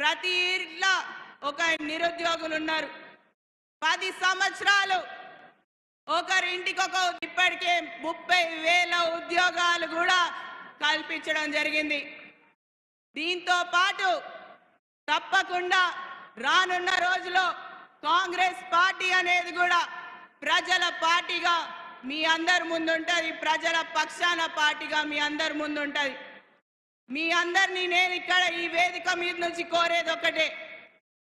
ప్రతి ఇంట్లో ఒక నిరుద్యోగులు ఉన్నారు. పది సంవత్సరాలు ఒకరింటికి ఒక ఇప్పటికే ముప్పై వేల ఉద్యోగాలు కూడా కల్పించడం జరిగింది. దీంతో పాటు తప్పకుండా రానున్న రోజులో కాంగ్రెస్ పార్టీ అనేది కూడా ప్రజల పార్టీగా మీ అందరి ముందుంటుంది. ప్రజల పక్షాన పార్టీగా మీ అందరి ముందుంటుంది. మీ అందరినీ నేను ఇక్కడ ఈ వేదిక మీద నుంచి కోరేది ఒకటే.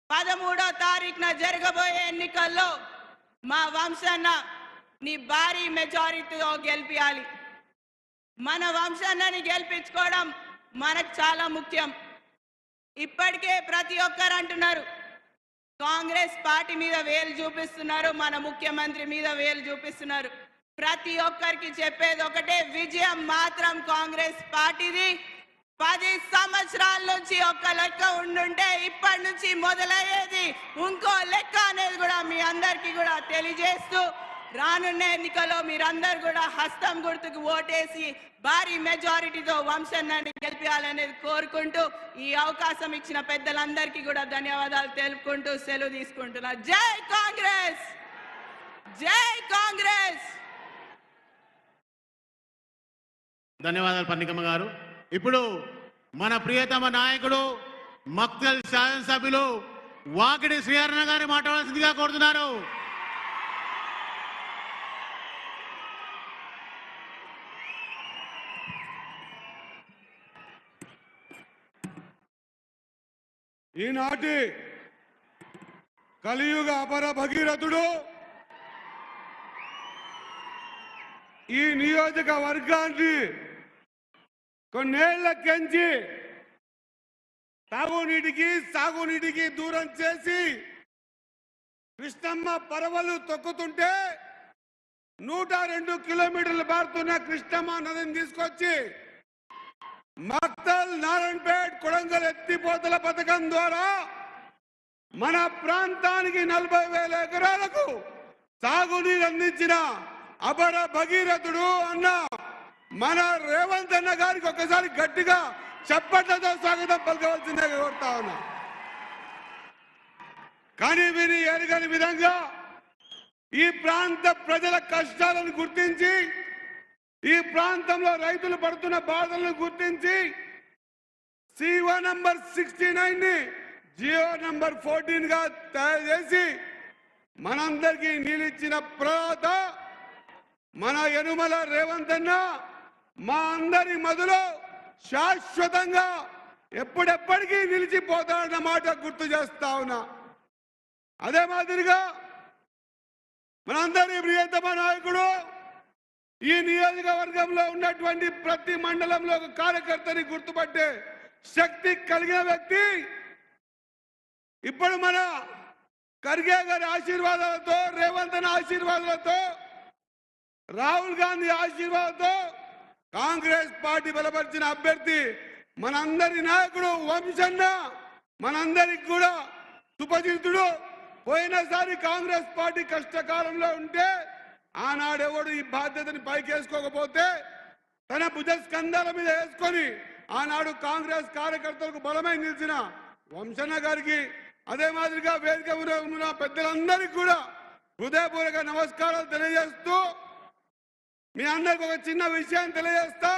పదమూడో తారీఖున జరగబోయే ఎన్నికల్లో మా వంశన్న నీ భారీ మెజారిటీతో గెలిపించాలి మన వంశాన్నని గెలిపించుకోవడం మనకు చాలా ముఖ్యం. ఇప్పటికే ప్రతి ఒక్కరు అంటున్నారు కాంగ్రెస్ పార్టీ మీద వేలు చూపిస్తున్నారు మన ముఖ్యమంత్రి మీద వేలు చూపిస్తున్నారు. ప్రతి ఒక్కరికి చెప్పేది ఒకటే విజయం మాత్రం కాంగ్రెస్ పార్టీది. పది సంవత్సరాల నుంచి ఒక లెక్క ఉండుంటే ఇప్పటి నుంచి మొదలయ్యేది ఇంకో లెక్క అనేది కూడా మీ అందరికీ కూడా తెలియజేస్తూ రానున్న ఎన్నికల్లో మీరందరూ కూడా హస్తం గుర్తుకు ఓటేసి భారీ మెజారిటీతో వంశాన్ని గెలిపించాలనేది కోరుకుంటూ ఈ అవకాశం ఇచ్చిన పెద్దలందరికీ కూడా ధన్యవాదాలు తెలుపుకుంటూ సెలవు తీసుకుంటున్నా. జై కాంగ్రెస్! జై కాంగ్రెస్! ధన్యవాదాలు పన్నికమ్మ గారు. ఇప్పుడు మన ప్రియతమ నాయకుడు మక్తల్ శాసనసభ్యులు వాకిడి శ్రీహరణ గారి మాట్లాడాల్సిందిగా కోరుతున్నారు. ఈనాటి కలియుగ అపర భగీరథుడు ఈ నియోజకవర్గాన్ని కొన్నేళ్ళ కంచి తాగునీటికి సాగునీటికి దూరం చేసి కృష్ణమ్మ పరవలు తొక్కుతుంటే నూట రెండు కిలోమీటర్లు పారుతున్న కృష్ణమ్మ నదిని తీసుకొచ్చి మక్తల్ నారాయణపేట్ కొడంగల్ ఎత్తిపోతల పథకం ద్వారా మన ప్రాంతానికి నలభై వేల ఎకరాలకు సాగునీరు అందించిన అపర భగీరథుడు అన్న మన రేవంత్ అన్న గారికి ఒకసారి గట్టిగా చప్పట్లతో స్వాగతం పలకవలసిందే కోరుతా ఉన్నా. కానీ వీరి ఎరగని విధంగా ఈ ప్రాంత ప్రజల కష్టాలను గుర్తించి ఈ ప్రాంతంలో రైతులు పడుతున్న బాధలను గుర్తించి సిఓ నంబర్ సిక్స్టీ నైన్ని జియో నంబర్ ఫోర్టీన్గా తయారు చేసి మనందరికీ నీళ్ళిచ్చిన ప్రదాత మన యనుమల రేవంత్ అన్న మా అందరి మధులో శాశ్వతంగా ఎప్పుడెప్పటికీ నిలిచిపోతాడన్న మాట గుర్తు చేస్తా ఉన్నా. అదే మాదిరిగా మనందరి ప్రియతమ నాయకుడు ఈ నియోజకవర్గంలో ఉన్నటువంటి ప్రతి మండలంలో ఒక కార్యకర్తని గుర్తుపట్టే శక్తి కలిగిన వ్యక్తి ఇప్పుడు మన ఖర్గే గారి ఆశీర్వాదాలతో రేవంత్ ఆశీర్వాదాలతో రాహుల్ గాంధీ ఆశీర్వాదంతో కాంగ్రెస్ పార్టీ బలపరిచిన అభ్యర్థి మనందరి నాయకుడు వంశన్న మనందరికి కూడా సుపజితుడు పోయినసారి కాంగ్రెస్ పార్టీ కష్టకాలంలో ఉంటే ఆనాడెవడు ఈ బాధ్యతని పైకేసుకోకపోతే తన భుజస్కంధాల మీద వేసుకొని ఆనాడు కాంగ్రెస్ కార్యకర్తలకు బలమై నిలిచిన వంశన్న గారికి అదే మాదిరిగా వేదిక ఉన్న పెద్దలందరికీ కూడా హృదయపూర్వక నమస్కారాలు తెలియజేస్తూ మీ అందరికి ఒక చిన్న విషయం తెలియజేస్తా.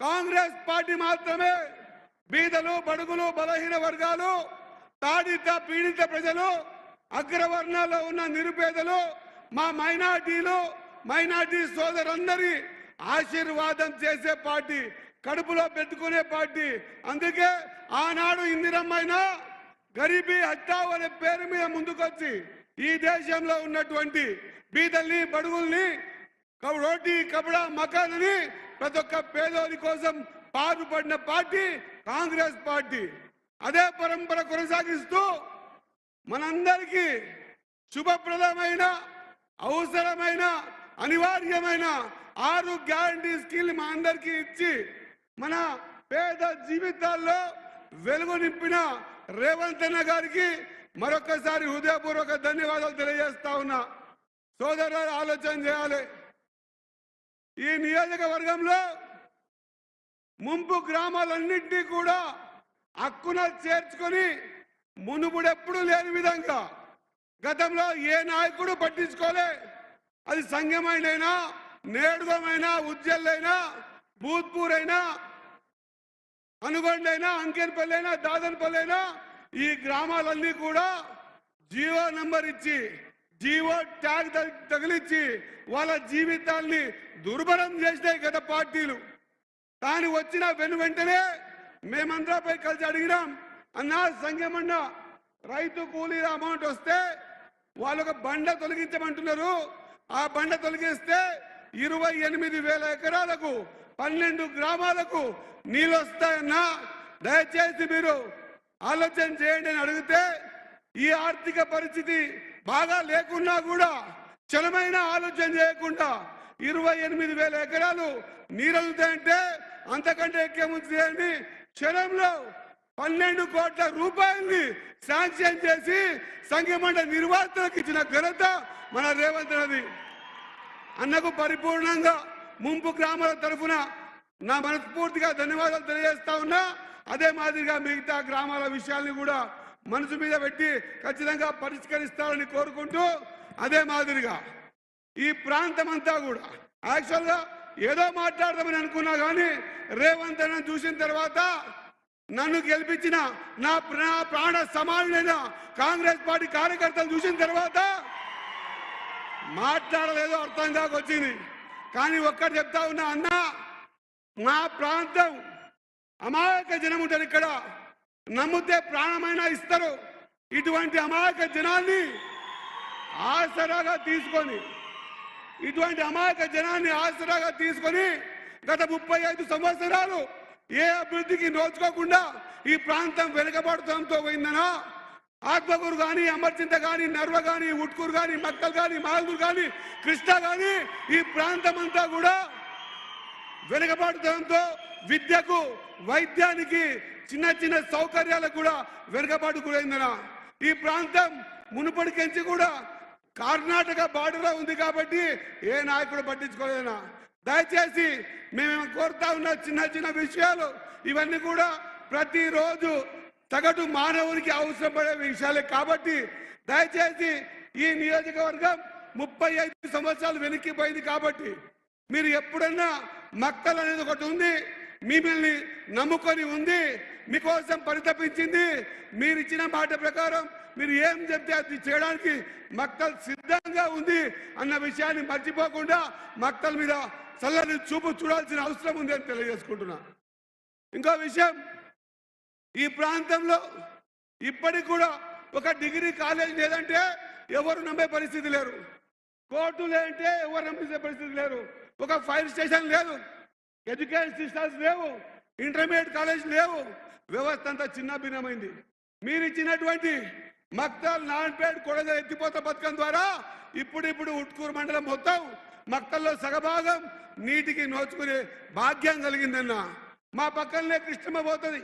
కాంగ్రెస్ పార్టీ మాత్రమే బీదలు బడుగులు బలహీన వర్గాలు తాడిత పీడిత ప్రజలు అగ్రవర్ణాల్లో ఉన్న నిరుపేదలు మా మైనార్టీలు మైనార్టీ సోదరులందరి ఆశీర్వాదం చేసే పార్టీ కడుపులో పెట్టుకునే పార్టీ. అందుకే ఆనాడు ఇందిరమ్మైనా గరీబీ హట్టావ్ అనే పేరు మీద ముందుకొచ్చి ఈ దేశంలో ఉన్నటువంటి బీదల్ని బడుగుల్ని కబ- కబడ కపడా మకాలని ప్రతి ఒక్క పేదోని కోసం పాటుపడిన పార్టీ కాంగ్రెస్ పార్టీ. అదే పరంపర కొనసాగిస్తూ మనందరికీ శుభప్రదమైన అవసరమైన అనివార్యమైన ఆరు గ్యారంటీ స్కీల్ మా అందరికీ ఇచ్చి మన పేద జీవితాల్లో వెలుగు నింపిన రేవంత్ అన్న గారికి మరొకసారి హృదయపూర్వక ధన్యవాదాలు తెలియజేస్తా ఉన్నా. సోదరులు ఆలోచన చేయాలి. ఈ నియోజకవర్గంలో ముంపు గ్రామాలన్నింటినీ కూడా హక్కున చేర్చుకొని మునుపుడెప్పుడు లేని విధంగా గతంలో ఏ నాయకుడు పట్టించుకోలే. అది సంఘమైనైనా నేడుగమైనా ఉజ్జల్లైనా భూత్పూర్ అయినా అనుగొండైనా అంకెన్పల్లి అయినా దాదన్పల్లి అయినా ఈ గ్రామాలన్నీ కూడా జీవో నంబర్ ఇచ్చి జీవో ట్యాగ్ తగిలించి వాళ్ళ జీవితాల్ని దుర్భరం చేసినాయి గత పార్టీలు. కానీ వచ్చిన వెను వెంటనే మేమందరాపై కలిసి అడిగినాం అన్నా సంఘమన్న రైతు కూలీల అమౌంట్ వస్తే వాళ్ళు ఒక బండ తొలగించమంటున్నారు. ఆ బండ తొలగిస్తే ఇరవై ఎనిమిది వేల ఎకరాలకు పన్నెండు గ్రామాలకు నీళ్ళు వస్తాయన్నా దయచేసి మీరు ఆలోచన చేయండి అని అడిగితే ఈ ఆర్థిక పరిస్థితి బాగా లేకున్నా కూడా చలమైన ఆలోచన చేయకుండా ఇరవై ఎనిమిది వేల ఎకరాలు నీరలుతాయంటే అంతకంటే ఎక్కేముంది అని క్షణంలో పన్నెండు కోట్ల రూపాయల్ని శాంక్షన్ చేసి సంఘమండ నిర్వాహకులకు ఇచ్చిన ఘనత మన రేవంత్ రెడ్డి. అన్నకు పరిపూర్ణంగా ముంపు గ్రామాల తరఫున నా మనస్ఫూర్తిగా ధన్యవాదాలు తెలియజేస్తా ఉన్నా. అదే మాదిరిగా మిగతా గ్రామాల విషయాల్ని కూడా మనసు మీద పెట్టి ఖచ్చితంగా పరిష్కరిస్తారని కోరుకుంటూ అదే మాదిరిగా ఈ ప్రాంతం అంతా కూడా యాక్చువల్గా ఏదో మాట్లాడదామని అనుకున్నా కానీ రేవంత్ అన్న చూసిన తర్వాత నన్ను గెలిపించిన నా ప్రా- ప్రాణ సమానులైన కాంగ్రెస్ పార్టీ కార్యకర్తలు చూసిన తర్వాత మాట్లాడలేదో అర్థం కాకొచ్చింది కానీ ఒక్కటి చెప్తా ఉన్నా అన్న మా ప్రాంతం అమాయక జనం ఉంటారు ఇక్కడ. నమ్మితే ప్రాణమైనా ఇస్తారు. ఇటువంటి అమాయక జనాన్ని ఆసరాగా తీసుకొని ఇటువంటి అమాయక జనాన్ని ఆసరాగా తీసుకొని గత ముప్పై ఐదు సంవత్సరాలు ఏ అభివృద్ధికి నోచుకోకుండా ఈ ప్రాంతం వెనుకబడటంతో పోయిందనా? ఆత్మకూరు కానీ అమర్చింత కానీ నర్వ కానీ ఉట్కూరు కానీ మక్కల్ కానీ మాల్దూరు కానీ కృష్ణ కానీ ఈ ప్రాంతం అంతా కూడా వెనుకబాటుతనంతో విద్యకు వైద్యానికి చిన్న చిన్న సౌకర్యాలకు కూడా వెనుకబాటు గురైందన ఈ ప్రాంతం మునుపటికెంచి కూడా కర్ణాటక బార్డర్లో ఉంది కాబట్టి ఏ నాయకుడు పట్టించుకోలేదనా దయచేసి మేము కోరుతా ఉన్న చిన్న చిన్న విషయాలు ఇవన్నీ కూడా ప్రతిరోజు సగటు మానవునికి అవసరం పడే విషయాలే కాబట్టి దయచేసి ఈ నియోజకవర్గం ముప్పై ఐదు సంవత్సరాలు వెనక్కిపోయింది కాబట్టి మీరు ఎప్పుడన్నా మక్కలు అనేది ఒకటి ఉంది. మిమ్మల్ని నమ్ముకొని ఉంది. మీకోసం పరితపించింది. మీరు ఇచ్చిన మాట ప్రకారం మీరు ఏం చెప్తే అది చేయడానికి మక్కలు సిద్ధంగా ఉంది అన్న విషయాన్ని మర్చిపోకుండా మక్కల మీద చల్లని చూపు చూడాల్సిన అవసరం ఉంది అని తెలియజేసుకుంటున్నా. ఇంకో విషయం ఈ ప్రాంతంలో ఇప్పటికి కూడా ఒక డిగ్రీ కాలేజ్ లేదంటే ఎవరు నమ్మే పరిస్థితి లేరు. కోర్టు లేదంటే ఎవరు నమ్మే పరిస్థితి లేరు. ఒక ఫైర్ స్టేషన్ లేదు ఎడ్యుకేషన్ సిస్టమ్స్ లేవు ఇంటర్మీడియట్ కాలేజ్ లేవు. వ్యవస్థ అంతా చిన్న భిన్నమైంది. మీరు ఇచ్చినటువంటి మక్తల్ నాన్పేట్ కొడద ఎత్తిపోత పథకం ద్వారా ఇప్పుడు ఇప్పుడు ఉట్కూరు మండలం మొత్తం మక్తల్లో సగభాగం నీటికి నోచుకునే భాగ్యం కలిగిందన్న. మా పక్కనే కృష్ణమ్మ పోతుంది.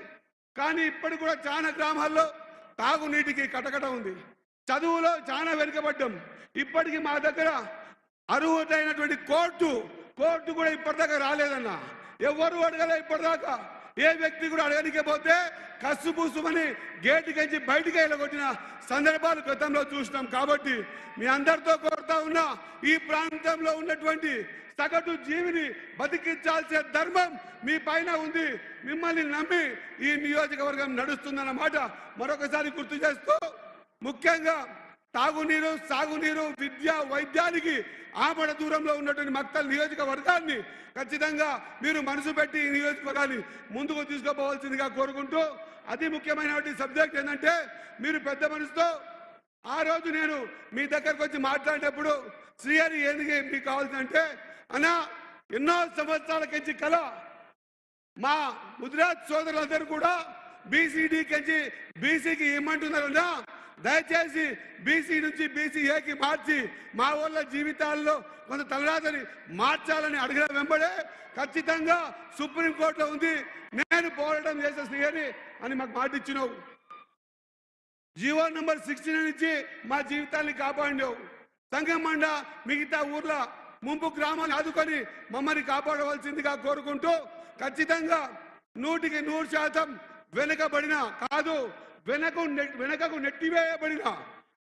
కానీ ఇప్పటికి కూడా చాలా గ్రామాల్లో తాగునీటికి కటకట ఉంది. చదువులో చాలా వెనుకబడ్డం. ఇప్పటికీ మా దగ్గర అర్హుడైనటువంటి కోర్టు కోర్టు కూడా ఇప్పటిదాకా రాలేదన్న. ఎవరు అడగలే ఇప్పటిదాకా. ఏ వ్యక్తి కూడా అడగనికే పోతే కసుపుసుమని గేటు కంచి బయటికి వెళ్ళగొట్టిన సందర్భాలు గతంలో చూసినాం కాబట్టి మీ అందరితో కోరుతా ఉన్నా ఈ ప్రాంతంలో ఉన్నటువంటి సగటు జీవిని బతికించాల్సిన ధర్మం మీ పైన ఉంది. మిమ్మల్ని నమ్మి ఈ నియోజకవర్గం నడుస్తుందన్నమాట. మరొకసారి గుర్తు చేస్తూ ముఖ్యంగా తాగునీరు సాగునీరు విద్య వైద్యానికి ఆమడ దూరంలో ఉన్నటువంటి మక్తల్ నియోజకవర్గాన్ని ఖచ్చితంగా మీరు మనసు పెట్టి ఈ నియోజకవర్గాన్ని ముందుకు తీసుకుపోవాల్సిందిగా కోరుకుంటూ అతి ముఖ్యమైనటువంటి సబ్జెక్ట్ ఏంటంటే మీరు పెద్ద మనసుతో ఆ రోజు నేను మీ దగ్గరకు వచ్చి మాట్లాడేటప్పుడు శ్రీహరి ఎందుకు మీకు కావాల్సిందంటే అన్నా ఎన్నో సంవత్సరాల కించి కళ మా గుజరాత్ సోదరులందరూ కూడా బీసీడీ కంచి బీసీకి ఇమ్మంటున్నారన్నా దయచేసి బీసీ నుంచి బీసీఏకి మార్చి మా ఊళ్ళ జీవితాల్లో కొంత తలరాతని మార్చాలని అడిగిన వెంబడే ఖచ్చితంగా సుప్రీంకోర్టులో ఉంది. నేను పోరాటం చేసే శ్రీహరి అని మాకు మాట ఇచ్చినావు. జీవో నంబర్ సిక్స్టీన్ నుంచి మా జీవితాన్ని కాపాడినావు. సంగమండ మండ మిగతా ఊర్ల ముంపు గ్రామాన్ని ఆదుకొని మమ్మల్ని కాపాడవలసిందిగా కోరుకుంటూ ఖచ్చితంగా నూటికి నూరు శాతం వెనుకబడిన కాదు. వెనకు నెట్- వెనకకు నెట్టివేయబడిన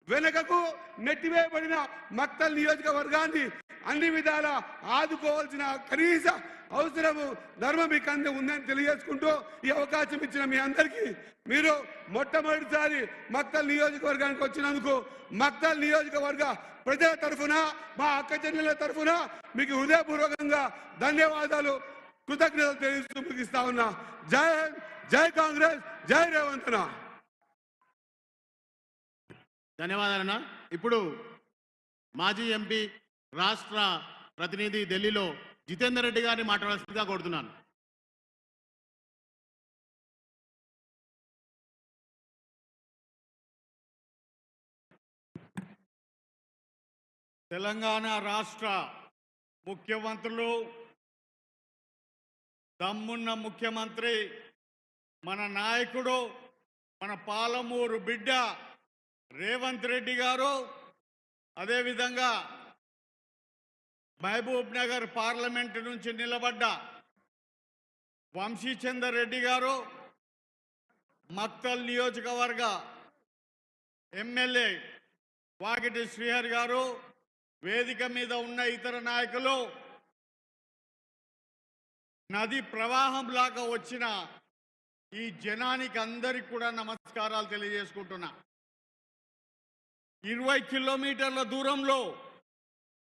వెనకకు నెట్టివేయబడిన మక్తల్ నియోజకవర్గాన్ని అన్ని విధాల ఆదుకోవాల్సిన కనీస అవసరము ధర్మం మీ అందే ఉందని తెలియజేసుకుంటూ ఈ అవకాశం ఇచ్చిన మీ అందరికీ మీరు మొట్టమొదటిసారి మక్తల్ నియోజకవర్గానికి వచ్చినందుకు మక్తల్ నియోజకవర్గ ప్రజల తరఫున మా అక్కచెల్లెల తరఫున మీకు హృదయపూర్వకంగా ధన్యవాదాలు కృతజ్ఞతలు తెలియజేస్తూ ముగిస్తా ఉన్నా. జై జై కాంగ్రెస్ జై రేవంతన ధన్యవాదాలన్న. ఇప్పుడు మాజీ ఎంపీ రాష్ట్ర ప్రతినిధి ఢిల్లీలో జితేందర్ రెడ్డి గారిని మాట్లాడాల్సిందిగా కోరుతున్నాను. తెలంగాణ రాష్ట్ర ముఖ్యమంత్రులు దమ్మున్న ముఖ్యమంత్రి మన నాయకుడు మన పాలమూరు బిడ్డ రేవంత్ రెడ్డి గారు అదేవిధంగా మహబూబ్ నగర్ పార్లమెంటు నుంచి నిలబడ్డ వంశీచందర్ రెడ్డి గారు మక్తల్ నియోజకవర్గ ఎమ్మెల్యే వాకిటి శ్రీహరి గారు వేదిక మీద ఉన్న ఇతర నాయకులు నది ప్రవాహంలాగా వచ్చిన ఈ జనానికి అందరికి కూడా నమస్కారాలు తెలియజేసుకుంటున్నా. ఇరవై కిలోమీటర్ల దూరంలో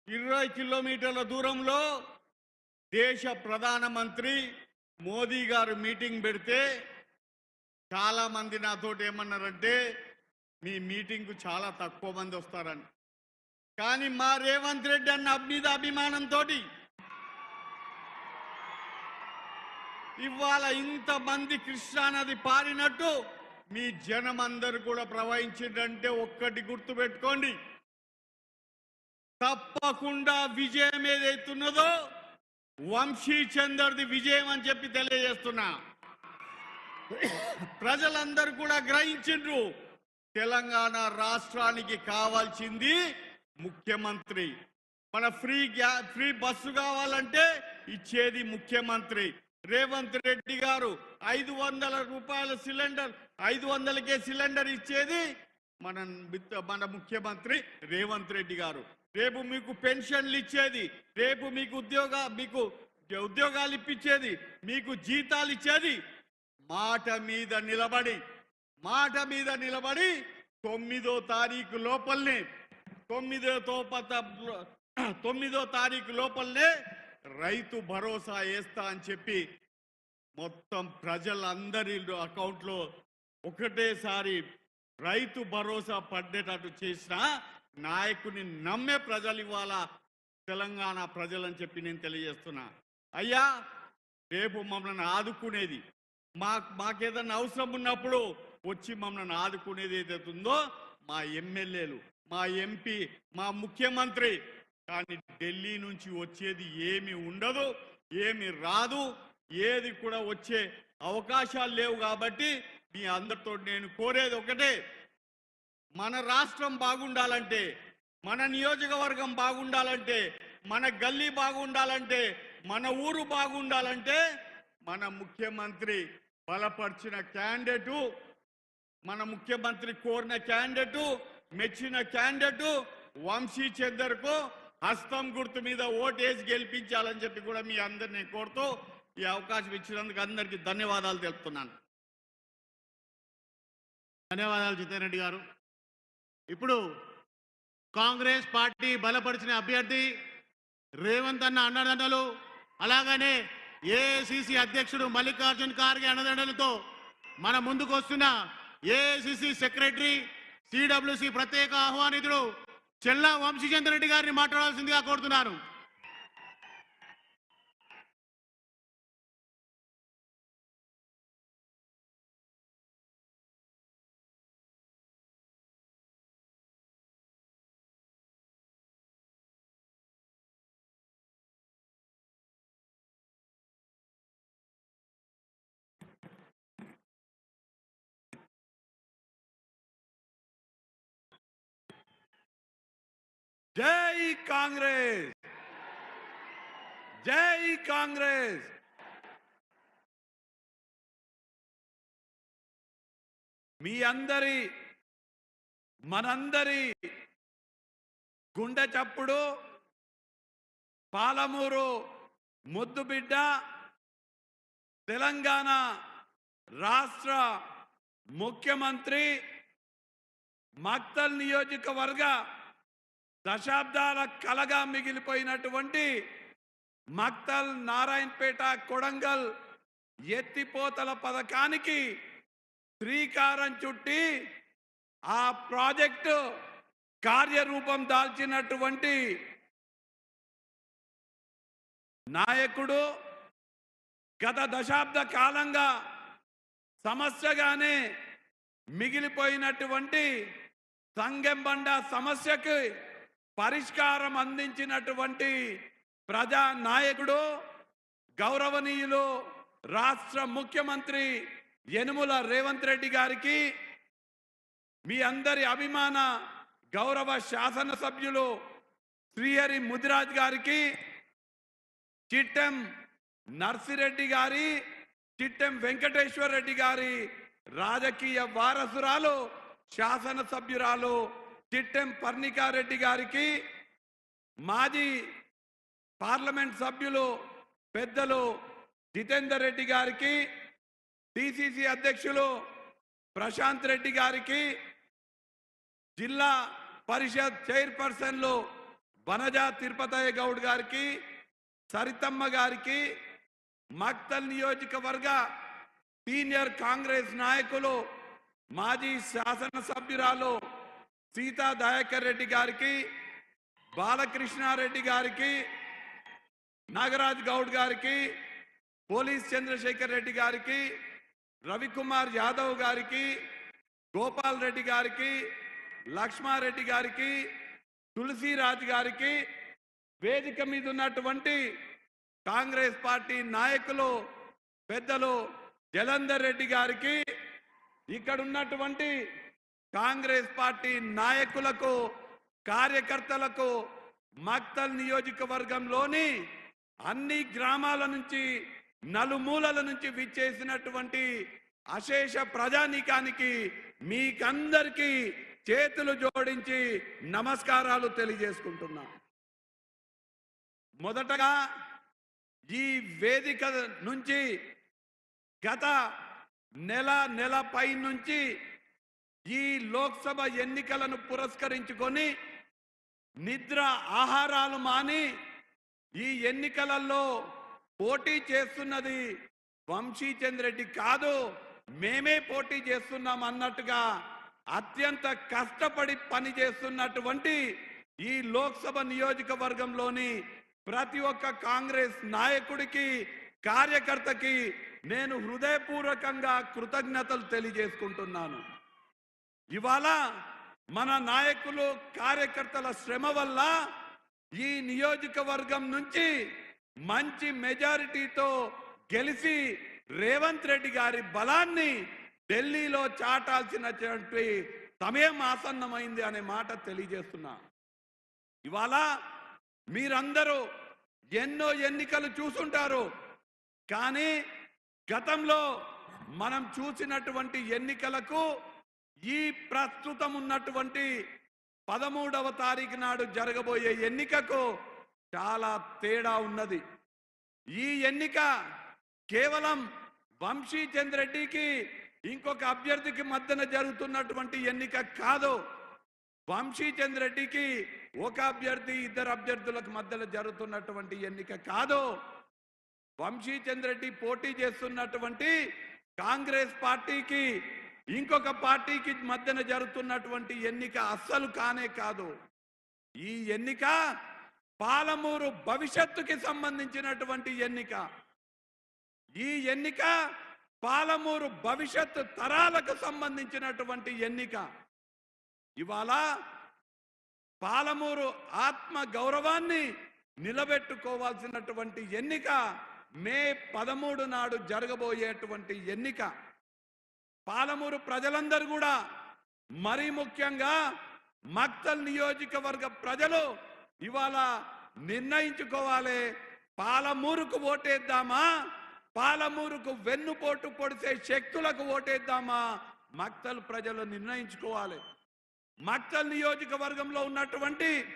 ఇరవై కిలోమీటర్ల దూరంలో దేశ ప్రధానమంత్రి మోదీ గారు మీటింగ్ పెడితే చాలామంది నాతోటి ఏమన్నారంటే మీ మీటింగ్కు చాలా తక్కువ మంది వస్తారని. కానీ మా రేవంత్ రెడ్డి అన్న మీద అభిమానంతో ఇవాళ ఇంతమంది కృష్ణానది పారినట్టు మీ జనం అందరు కూడా ప్రవహించిందంటే ఒక్కటి గుర్తుపెట్టుకోండి. తప్పకుండా విజయం ఏదైతున్నదో వంశీ చందర్ది విజయం అని చెప్పి తెలియజేస్తున్నా. ప్రజలందరూ కూడా గ్రహించిండ్రు. తెలంగాణ రాష్ట్రానికి కావాల్సింది ముఖ్యమంత్రి. మన ఫ్రీ గ్యా ఫ్రీ బస్సు కావాలంటే ఇచ్చేది ముఖ్యమంత్రి. రేవంత్ రెడ్డి గారు ఐదు వందల రూపాయల సిలిండర్ ఐదు వందలకే సిలిండర్ ఇచ్చేది మన మన ముఖ్యమంత్రి రేవంత్ రెడ్డి గారు. రేపు మీకు పెన్షన్లు ఇచ్చేది రేపు మీకు ఉద్యోగ మీకు ఉద్యోగాలు ఇప్పించేది మీకు జీతాలు ఇచ్చేది మాట మీద నిలబడి మాట మీద నిలబడి తొమ్మిదో తారీఖు లోపలనే తొమ్మిదో తోపత తొమ్మిదో తారీఖు లోపలనే రైతు భరోసా వేస్తా అని చెప్పి మొత్తం ప్రజలందరి అకౌంట్లో ఒకటేసారి రైతు భరోసా పడ్డేటట్టు చేసిన నాయకుని నమ్మే ప్రజలు ఇవాళ తెలంగాణ ప్రజలని చెప్పి నేను తెలియజేస్తున్నా. అయ్యా రేపు మమ్మల్ని ఆదుకునేది మా మాకేదన్నా అవసరం ఉన్నప్పుడు వచ్చి మమ్మల్ని ఆదుకునేది ఏదైతే ఉందో మా ఎమ్మెల్యేలు మా ఎంపీ మా ముఖ్యమంత్రి కానీ ఢిల్లీ నుంచి వచ్చేది ఏమి ఉండదు ఏమి రాదు ఏది కూడా వచ్చే అవకాశాలు లేవు కాబట్టి మీ అందరితో నేను కోరేది ఒకటే మన రాష్ట్రం బాగుండాలంటే మన నియోజకవర్గం బాగుండాలంటే మన గల్లీ బాగుండాలంటే మన ఊరు బాగుండాలంటే మన ముఖ్యమంత్రి బలపరిచిన క్యాండిడేటు మన ముఖ్యమంత్రి కోరిన క్యాండిడేటు మెచ్చిన క్యాండిడేటు వంశీ చందర్కు హస్తం గుర్తు మీద ఓటేసి గెలిపించాలని చెప్పి కూడా మీ అందరినీ కోరుతూ ఈ అవకాశం ఇచ్చినందుకు అందరికీ ధన్యవాదాలు తెలుపుతున్నాను. ధన్యవాదాలు జితేన్ రెడ్డి గారు. ఇప్పుడు కాంగ్రెస్ పార్టీ బలపరిచిన అభ్యర్థి రేవంత్ అన్న అన్నదండలు అలాగనే ఏఐసిసి అధ్యక్షుడు మల్లికార్జున్ ఖార్గే అన్నదండలతో మన ముందుకు వస్తున్న ఏఐసిసి సెక్రటరీ సిడబ్ల్యూసి ప్రత్యేక ఆహ్వానితుడు చెల్లా వంశీచంద్ర రెడ్డి గారిని మాట్లాడాల్సిందిగా కోరుతున్నాను. జై కాంగ్రెస్! జై కాంగ్రెస్! మీ అందరి మనందరి గుండె చప్పుడు పాలమూరు ముద్దుబిడ్డ తెలంగాణ రాష్ట్ర ముఖ్యమంత్రి మక్తల్ నియోజకవర్గ దశాబ్దాల కలగా మిగిలిపోయినటువంటి మక్తల్ నారాయణపేట కొడంగల్ ఎత్తిపోతల పథకానికి శ్రీకారం చుట్టి ఆ ప్రాజెక్టు కార్యరూపం దాల్చినటువంటి నాయకుడు గత దశాబ్ద కాలంగా సమస్యగానే మిగిలిపోయినటువంటి సంగెంబండ సమస్యకి పరిష్కారం అందించినటువంటి ప్రజా నాయకుడు గౌరవనీయులు రాష్ట్ర ముఖ్యమంత్రి యనుముల రేవంత్ రెడ్డి గారికి మీ అందరి అభిమాన గౌరవ శాసనసభ్యులు శ్రీహరి ముదిరాజ్ గారికి చిట్టెం నర్సిరెడ్డి గారి చిట్టెం వెంకటేశ్వర రెడ్డి గారి రాజకీయ వారసురాలు శాసనసభ్యురాలు చిట్టెం పర్ణికారెడ్డి గారికి మాజీ పార్లమెంట్ సభ్యులు పెద్దలు జితేందర్ రెడ్డి గారికి డిసిసి అధ్యక్షులు ప్రశాంత్ రెడ్డి గారికి జిల్లా పరిషత్ చైర్పర్సన్లు వనజ తిరుపతయ్య గౌడ్ గారికి సరితమ్మ గారికి మక్తల్ నియోజకవర్గ సీనియర్ కాంగ్రెస్ నాయకులు మాజీ శాసనసభ్యురాలు సీతా దయాకర్ రెడ్డి గారికి బాలకృష్ణారెడ్డి గారికి నాగరాజ్ గౌడ్ గారికి పోలీస్ చంద్రశేఖర్ రెడ్డి గారికి రవికుమార్ యాదవ్ గారికి గోపాల్ రెడ్డి గారికి లక్ష్మారెడ్డి గారికి తులసిరాజ్ గారికి వేదిక మీద ఉన్నటువంటి కాంగ్రెస్ పార్టీ నాయకులు పెద్దలు జలంధర్ రెడ్డి గారికి ఇక్కడ ఉన్నటువంటి కాంగ్రెస్ పార్టీ నాయకులకు కార్యకర్తలకు మక్తల్ నియోజకవర్గంలోని అన్ని గ్రామాల నుంచి నలుమూలల నుంచి విచ్చేసినటువంటి అశేష ప్రజానీకానికి మీకందరికీ చేతులు జోడించి నమస్కారాలు తెలియజేసుకుంటున్నా. మొదటగా ఈ వేదిక నుంచి గత నెల నెల పై నుంచి ఈ లోక్సభ ఎన్నికలను పురస్కరించుకొని నిద్ర ఆహారాలు మాని ఈ ఎన్నికలలో పోటీ చేస్తున్నది వంశీచంద్ర రెడ్డి కాదు మేమే పోటీ చేస్తున్నాం అన్నట్టుగా అత్యంత కష్టపడి పని చేస్తున్నటువంటి ఈ లోక్సభ నియోజకవర్గంలోని ప్రతి ఒక్క కాంగ్రెస్ నాయకుడికి కార్యకర్తకి నేను హృదయపూర్వకంగా కృతజ్ఞతలు తెలియజేసుకుంటున్నాను. ఇవాళ మన నాయకులు కార్యకర్తల శ్రమ వల్ల ఈ నియోజకవర్గం నుంచి మంచి మెజారిటీతో గెలిచి రేవంత్ రెడ్డి గారి బలాన్ని ఢిల్లీలో చాటాల్సినటువంటి సమయం ఆసన్నమైంది అనే మాట తెలియజేస్తున్నా. ఇవాళ మీరందరూ ఎన్నో ఎన్నికలు చూసుంటారు. కానీ గతంలో మనం చూసినటువంటి ఎన్నికలకు ఈ ప్రస్తుతం ఉన్నటువంటి పదమూడవ తారీఖు నాడు జరగబోయే ఎన్నికకు చాలా తేడా ఉన్నది. ఈ ఎన్నిక కేవలం వంశీ చంద్రెడ్డికి ఇంకొక అభ్యర్థికి మధ్యన జరుగుతున్నటువంటి ఎన్నిక కాదు. వంశీ చంద్రెడ్డికి ఒక అభ్యర్థి ఇద్దరు అభ్యర్థులకు మధ్యలో జరుగుతున్నటువంటి ఎన్నిక కాదు. వంశీచంద్ర చంద్రెడ్డి పోటీ చేస్తున్నటువంటి కాంగ్రెస్ పార్టీకి ఇంకొక పార్టీకి మధ్యన జరుగుతున్నటువంటి ఎన్నిక అస్సలు కానే కాదు. ఈ ఎన్నిక పాలమూరు భవిష్యత్తుకి సంబంధించినటువంటి ఎన్నిక. ఈ ఎన్నిక పాలమూరు భవిష్యత్తు తరాలకు సంబంధించినటువంటి ఎన్నిక. ఇవాళ పాలమూరు ఆత్మ గౌరవాన్ని నిలబెట్టుకోవాల్సినటువంటి ఎన్నిక మే పదమూడు నాడు జరగబోయేటువంటి ఎన్నిక. పాలమూరు ప్రజలందరూ కూడా మరీ ముఖ్యంగా మక్తల్ నియోజకవర్గ ప్రజలు ఇవాళ నిర్ణయించుకోవాలి. పాలమూరుకు ఓటేద్దామా? పాలమూరుకు వెన్నుపోటు పొడిసే శక్తులకు ఓటేద్దామా? మక్తల్ ప్రజలు నిర్ణయించుకోవాలి. మక్తల్ నియోజకవర్గంలో ఉన్నటువంటి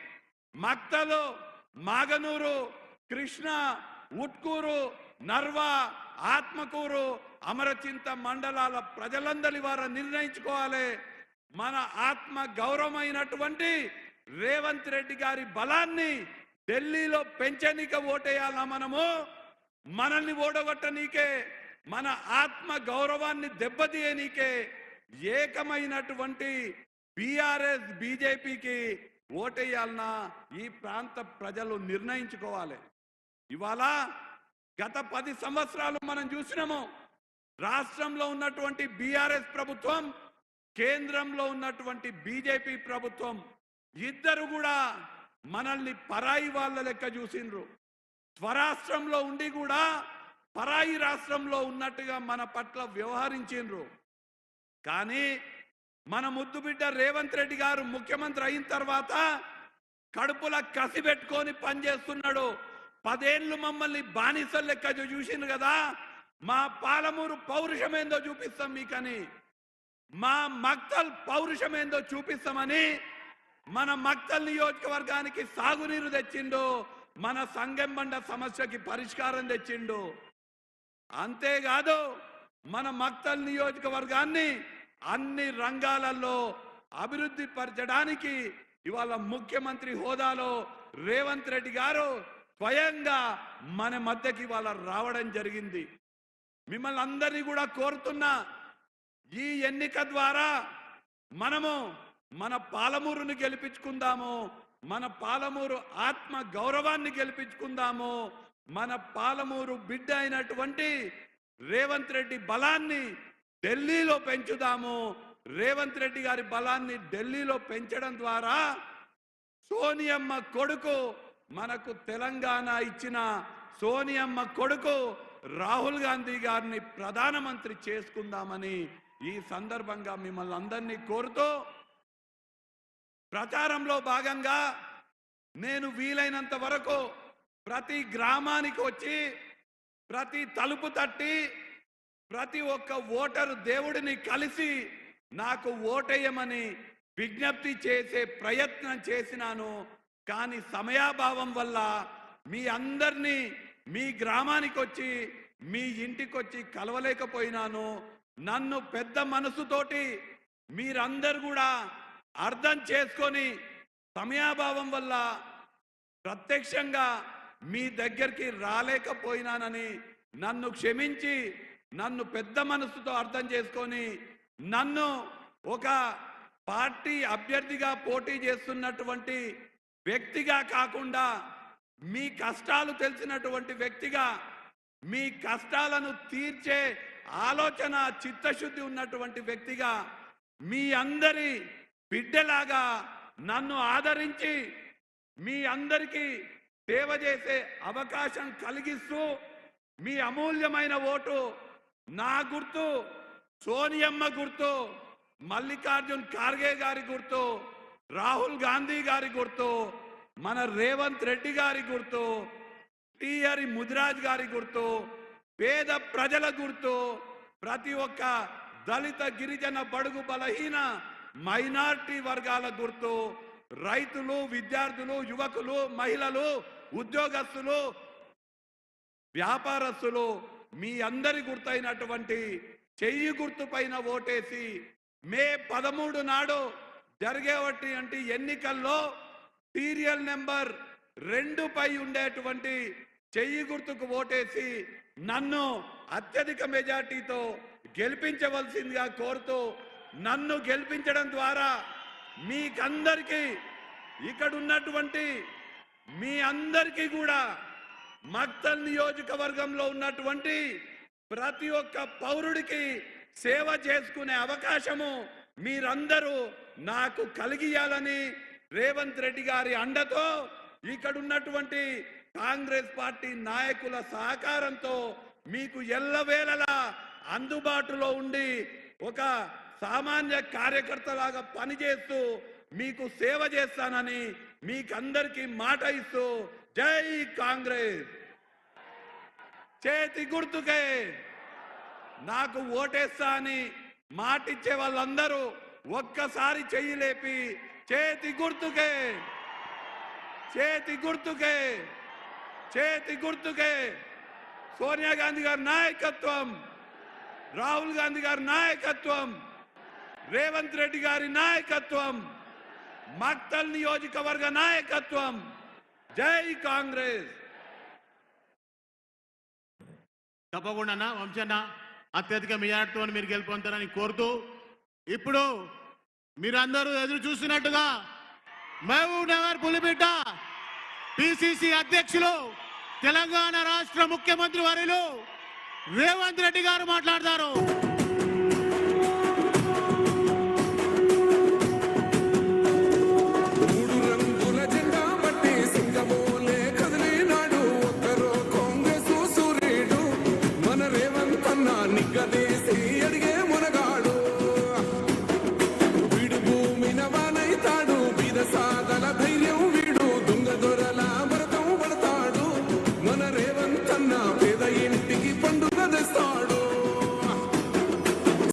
మక్తలు మాగనూరు కృష్ణ ఉట్కూరు నర్వా ఆత్మకూరు అమరచింత మండలాల ప్రజలందరి వారు నిర్ణయించుకోవాలి. మన ఆత్మ గౌరవమైనటువంటి రేవంత్ రెడ్డి గారి బలాన్ని ఢిల్లీలో పెంచనీక ఓటేయాలా మనము? మనల్ని ఓడగొట్టనీకే మన ఆత్మ గౌరవాన్ని దెబ్బతీయనీకే ఏకమైనటువంటి బీఆర్ఎస్ బీజేపీకి ఓటేయాలన్నా ఈ ప్రాంత ప్రజలు నిర్ణయించుకోవాలి. ఇవాళ గత పది సంవత్సరాలు మనం చూసినాము. రాష్ట్రంలో ఉన్నటువంటి బీఆర్ఎస్ ప్రభుత్వం కేంద్రంలో ఉన్నటువంటి బీజేపీ ప్రభుత్వం ఇద్దరు కూడా మనల్ని పరాయి వాళ్ళ లెక్క చూసిండ్రు. స్వరాష్ట్రంలో ఉండి కూడా పరాయి రాష్ట్రంలో ఉన్నట్టుగా మన పట్ల వ్యవహరించిండ్రు. కానీ మన ముద్దుబిడ్డ రేవంత్ రెడ్డి గారు ముఖ్యమంత్రి అయిన తర్వాత కడుపుల కసి పెట్టుకొని పనిచేస్తున్నాడు. పదేళ్ళు మమ్మల్ని బానిసలు లెక్క చూసిండు కదా? మా పాలమూరు పౌరుషమేందో చూపిస్తాం మీకని. మా మక్తల్ పౌరుషమేందో చూపిస్తామని మన మక్తల్ నియోజకవర్గానికి సాగునీరు తెచ్చిండు మన సంగంబండ సమస్యకి పరిష్కారం తెచ్చిండు. అంతేకాదు మన మక్తల్ నియోజకవర్గాన్ని అన్ని రంగాలలో అభివృద్ధి పరచడానికి ఇవాళ ముఖ్యమంత్రి హోదాలో రేవంత్ రెడ్డి గారు స్వయంగా మన మధ్యకి వాళ్ళ రావడం జరిగింది. మిమ్మల్ని అందరినీ కూడా కోరుతున్నా ఈ ఎన్నిక ద్వారా మనము మన పాలమూరుని గెలిపించుకుందాము మన పాలమూరు ఆత్మ గౌరవాన్ని గెలిపించుకుందాము మన పాలమూరు బిడ్డ అయినటువంటి రేవంత్ రెడ్డి బలాన్ని ఢిల్లీలో పెంచుదాము. రేవంత్ రెడ్డి గారి బలాన్ని ఢిల్లీలో పెంచడం ద్వారా సోనియమ్మ కొడుకు మనకు తెలంగాణ ఇచ్చిన సోనియమ్మ కొడుకు రాహుల్ గాంధీ గారిని ప్రధానమంత్రి చేసుకుందామని ఈ సందర్భంగా మిమ్మల్ని అందరినీ కోరుతూ ప్రచారంలో భాగంగా నేను వీలైనంత వరకు ప్రతి గ్రామానికి వచ్చి ప్రతి తలుపు తట్టి ప్రతి ఒక్క ఓటరు దేవుడిని కలిసి నాకు ఓటేయమని విజ్ఞప్తి చేసే ప్రయత్నం చేసినాను. కానీ సమయాభావం వల్ల మీ అందరినీ మీ గ్రామానికి వచ్చి మీ ఇంటికి వచ్చి కలవలేకపోయినాను. నన్ను పెద్ద మనసుతోటి మీరందరు కూడా అర్థం చేసుకొని సమయాభావం వల్ల ప్రత్యక్షంగా మీ దగ్గరికి రాలేకపోయినానని నన్ను క్షమించి నన్ను పెద్ద మనసుతో అర్థం చేసుకొని నన్ను ఒక పార్టీ అభ్యర్థిగా పోటీ చేస్తున్నటువంటి వ్యక్తిగా కాకుండా మీ కష్టాలు తెలిసినటువంటి వ్యక్తిగా మీ కష్టాలను తీర్చే ఆలోచన చిత్తశుద్ధి ఉన్నటువంటి వ్యక్తిగా మీ అందరి బిడ్డలాగా నన్ను ఆదరించి మీ అందరికీ సేవ చేసే అవకాశం కలిగిస్తూ మీ అమూల్యమైన ఓటు నా గుర్తు సోనియమ్మ గుర్తు మల్లికార్జున్ ఖార్గే గారి గుర్తు రాహుల్ గాంధీ గారి గుర్తు మన రేవంత్ రెడ్డి గారి గుర్తు టిఆర్ ముదిరాజ్ గారి గుర్తు పేద ప్రజల గుర్తు ప్రతి ఒక్క దళిత గిరిజన బడుగు బలహీన మైనార్టీ వర్గాల గుర్తు రైతులు విద్యార్థులు యువకులు మహిళలు ఉద్యోగస్తులు వ్యాపారస్తులు మీ అందరి గుర్తైనటువంటి చెయ్యి గుర్తు పైన ఓటేసి మే పదమూడు నాడు జరిగేటువంటి ఎన్నికల్లో సీరియల్ నెంబర్ రెండు పై ఉండేటువంటి చెయ్యి గుర్తుకు ఓటేసి నన్ను అత్యధిక మెజార్టీతో గెలిపించవలసిందిగా కోరుతూ నన్ను గెలిపించడం ద్వారా మీకందరికీ ఇక్కడ ఉన్నటువంటి మీ అందరికీ కూడా మక్తల్ నియోజకవర్గంలో ఉన్నటువంటి ప్రతి ఒక్క పౌరుడికి సేవ చేసుకునే అవకాశము మీరందరూ నాకు కలిగియాలని రేవంత్ రెడ్డి గారి అండతో ఇక్కడ ఉన్నటువంటి కాంగ్రెస్ పార్టీ నాయకుల సహకారంతో మీకు ఎల్లవేళలా అందుబాటులో ఉండి ఒక సామాన్య కార్యకర్తలాగా పనిచేస్తూ మీకు సేవ చేస్తానని మీకందరికీ మాట ఇస్తూ జై కాంగ్రెస్. చేతి గుర్తుకే. నాకు ఓటేస్తా అని మాటిచ్చే వాళ్ళందరూ ఒక్కసారి చెయ్యి లేపి చేతి గుర్తుకే చేతి గుర్తుకే చేతి గుర్తుకే. సోనియా గాంధీ గారి నాయకత్వం రాహుల్ గాంధీ గారి నాయకత్వం రేవంత్ రెడ్డి గారి నాయకత్వం మక్తల్ నియోజకవర్గ నాయకత్వం. జై కాంగ్రెస్. తప్పకుండా అన్న వంశన్న అత్యధిక మెజార్టీతో మీరు గెలుపొందారని కోరుతూ ఇప్పుడు మీరందరూ ఎదురు చూసినట్టుగా మహబూబ్ నగర్ పులిబిడ్డ పిసిసి అధ్యక్షులు తెలంగాణ రాష్ట్ర ముఖ్యమంత్రి వర్యులు రేవంత్ రెడ్డి గారు మాట్లాడతారు.